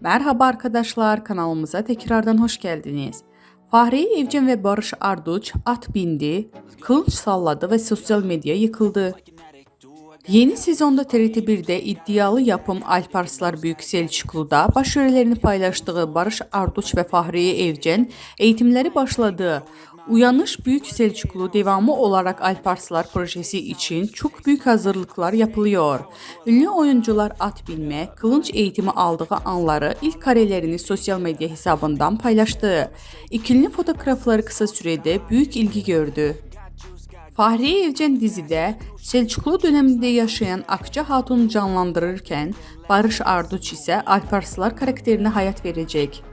Merhaba arkadaşlar, kanalımıza tekrardan hoş geldiniz. Fahriye Evcen ve Barış Arduç at bindi, kılıç salladı ve sosyal medya yıkıldı. Yeni sezonda TRT1'de iddialı yapım Alparslar Büyük Selçuklu'da başrollerini paylaştığı Barış Arduç ve Fahriye Evcen eğitimleri başladı. Uyanış Büyük Selçuklu devamı olarak Alparslar projesi için çok büyük hazırlıklar yapılıyor. Ünlü oyuncular at binme, kılınç eğitimi aldığı anları ilk karelerini sosyal medya hesabından paylaştı. İkili fotoğrafları kısa sürede büyük ilgi gördü. Fahriye Evcen dizide Selçuklu döneminde yaşayan Akça Hatun'u canlandırırken Barış Arduç ise Alparslar karakterine hayat verecek.